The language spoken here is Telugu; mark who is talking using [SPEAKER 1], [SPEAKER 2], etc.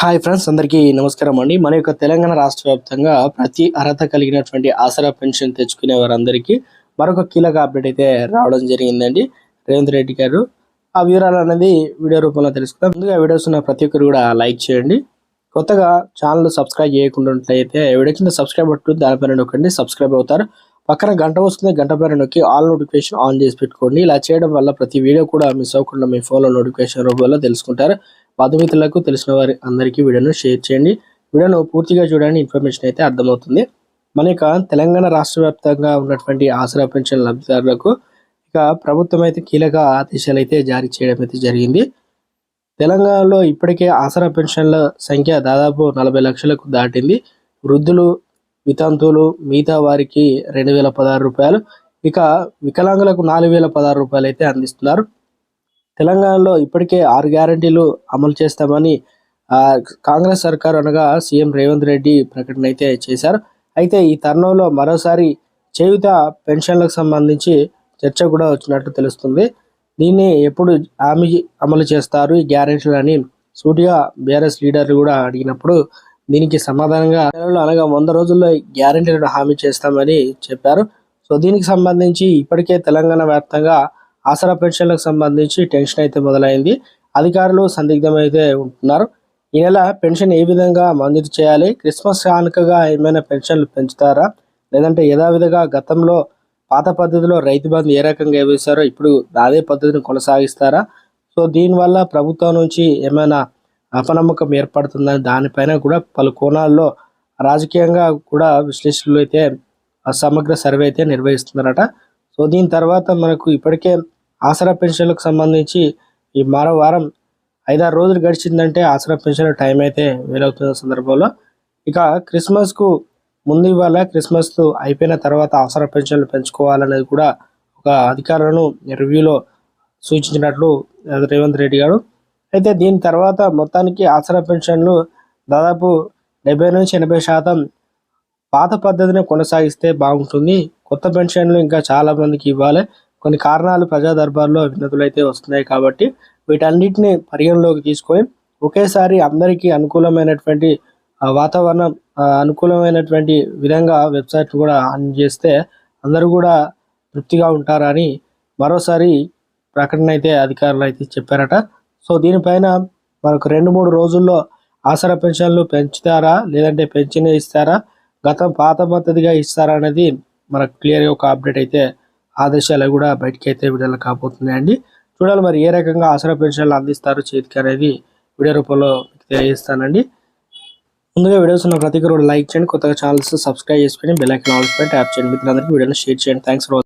[SPEAKER 1] హాయ్ ఫ్రెండ్స్ అందరికీ నమస్కారం అండి. మన యొక్క తెలంగాణ రాష్ట్ర వ్యాప్తంగా ప్రతి అర్హత కలిగినటువంటి ఆసరా పెన్షన్ తెచ్చుకునే వారందరికీ మరొక కీలక అప్డేట్ అయితే రావడం జరిగిందండి. రేవంత్ రెడ్డి గారు ఆ వివరాలు అనేది వీడియో రూపంలో తెలుసుకుందాం. ముందుగా వీడియోస్ ఉన్న ప్రతి ఒక్కరు కూడా లైక్ చేయండి. కొత్తగా ఛానల్ సబ్స్క్రైబ్ చేయకుండా ఉన్నట్లయితే వీడియో కింద సబ్స్క్రైబ్ బట్టు దానిపైన నొక్కండి సబ్స్క్రైబ్ అవుతారు. పక్కన గంట వస్తుంది గంట పైన నొక్కి ఆల్ నోటిఫికేషన్ ఆన్ చేసి పెట్టుకోండి. ఇలా చేయడం వల్ల ప్రతి వీడియో కూడా మిస్ అవ్వకుండా మీ ఫోన్లో నోటిఫికేషన్ రూపంలో తెలుసుకుంటారు. బంధుమిత్రులకు తెలిసిన వారి అందరికీ వీడియోను షేర్ చేయండి. వీడియోను పూర్తిగా చూడండి. ఇన్ఫర్మేషన్ అయితే అర్థమవుతుంది. మన యొక్క తెలంగాణ రాష్ట్ర వ్యాప్తంగా ఉన్నటువంటి ఆసరా పెన్షన్ లబ్ధిదారులకు ఇక ప్రభుత్వం అయితే కీలక ఆదేశాలు అయితే జారీ చేయడం అయితే జరిగింది. తెలంగాణలో ఇప్పటికే ఆసరా పెన్షన్ల సంఖ్య దాదాపు నలభై లక్షలకు దాటింది. వృద్ధులు వితంతువులు మిగతా వారికి రెండు వేల పదహారు రూపాయలు. ఇక వికలాంగులకు నాలుగు వేల పదహారు రూపాయలు అయితే అందిస్తున్నారు. తెలంగాణలో ఇప్పటికే ఆరు గ్యారంటీలు అమలు చేస్తామని కాంగ్రెస్ సర్కార్ అనగా సీఎం రేవంత్ రెడ్డి ప్రకటన అయితే చేశారు. అయితే ఈ తరుణంలో మరోసారి చేయుత పెన్షన్లకు సంబంధించి చర్చ కూడా వచ్చినట్టు తెలుస్తుంది. దీన్ని ఎప్పుడు హామీ అమలు చేస్తారు ఈ గ్యారెంటీలు అని సూటిగా బీఆర్ఎస్ లీడర్లు కూడా అడిగినప్పుడు దీనికి సమాధానంగా అనగా వంద రోజుల్లో గ్యారంటీలను గ్యారెంటీలను హామీ చేస్తామని చెప్పారు. సో దీనికి సంబంధించి ఇప్పటికే తెలంగాణ వ్యాప్తంగా ఆసరా పెన్షన్లకు సంబంధించి టెన్షన్ అయితే మొదలైంది. అధికారులు సందిగ్ధమైతే ఉంటున్నారు. ఈ నెల పెన్షన్ ఏ విధంగా మంజూరు చేయాలి? క్రిస్మస్ కానుకగా ఏమైనా పెన్షన్లు పెంచుతారా? లేదంటే యథావిధిగా గతంలో పాత పద్ధతిలో రైతు బంధు ఏ రకంగా వేశారో ఇప్పుడు అదే పద్ధతిని కొనసాగిస్తారా? సో దీనివల్ల ప్రభుత్వం నుంచి ఏమైనా అపనమ్మకం ఏర్పడుతుందని దానిపైన కూడా పలు కోణాల్లో రాజకీయంగా కూడా విశ్లేషణలు అయితే సమగ్ర సర్వే అయితే నిర్వహిస్తున్నారట. సో దీని తర్వాత మనకు ఇప్పటికే ఆసరా పెన్షన్లకు సంబంధించి ఈ మరో వారం ఐదారు రోజులు గడిచిందంటే ఆసరా పెన్షన్ టైం అయితే వేలవుతున్న సందర్భంలో. ఇక క్రిస్మస్కు ముందు ఇవాళ క్రిస్మస్ అయిపోయిన తర్వాత ఆసరా పెన్షన్లు పెంచుకోవాలనేది కూడా ఒక అధికారులను రివ్యూలో సూచించినట్లు రేవంత్ రెడ్డి గారు అయితే దీని తర్వాత మొత్తానికి ఆసరా పెన్షన్లు దాదాపు డెబ్బై నుంచి ఎనభై శాతం పాత పద్ధతిని కొనసాగిస్తే బాగుంటుంది. కొత్త పెన్షన్లు ఇంకా చాలా మందికి ఇవ్వాలి. కొన్ని కారణాలు ప్రజా దర్బార్లో వినతులు అయితే వస్తున్నాయి కాబట్టి వీటన్నిటిని పరిగణలోకి తీసుకొని ఒకేసారి అందరికీ అనుకూలమైనటువంటి వాతావరణం అనుకూలమైనటువంటి విధంగా వెబ్సైట్ కూడా ఆన్ చేస్తే అందరూ కూడా తృప్తిగా ఉంటారని మరోసారి ప్రకటన అయితే అధికారులు అయితే చెప్పారట. సో దీనిపైన మనకు రెండు మూడు రోజుల్లో ఆసరా పెన్షన్లు పెంచుతారా? లేదంటే పెన్షన్ ఇస్తారా? గతం పాత పద్ధతిగా ఇస్తారా అనేది మనకు క్లియర్గా ఒక అప్డేట్ అయితే ఆదేశాలు కూడా బయటకి అయితే విడుదల కాబోతున్నాయండి చూడాలి మరి ఏ రకంగా ఆసరా పెన్షన్లు అందిస్తారు చేతికి అనేది వీడియో రూపంలో తెలియజేస్తానండి. ముందుగా వీడియోస్ ఉన్న ప్రతి ఒక్కరు లైక్ చేయండి కొత్తగా ఛానల్స్ సబ్స్క్రైబ్ చేసుకొని బెల్ ఐకాన్ ఆల్స్ పై ట్యాప్ చేయండి. మిత్రులందరికీ వీడియోని షేర్ చేయండి. Thanks for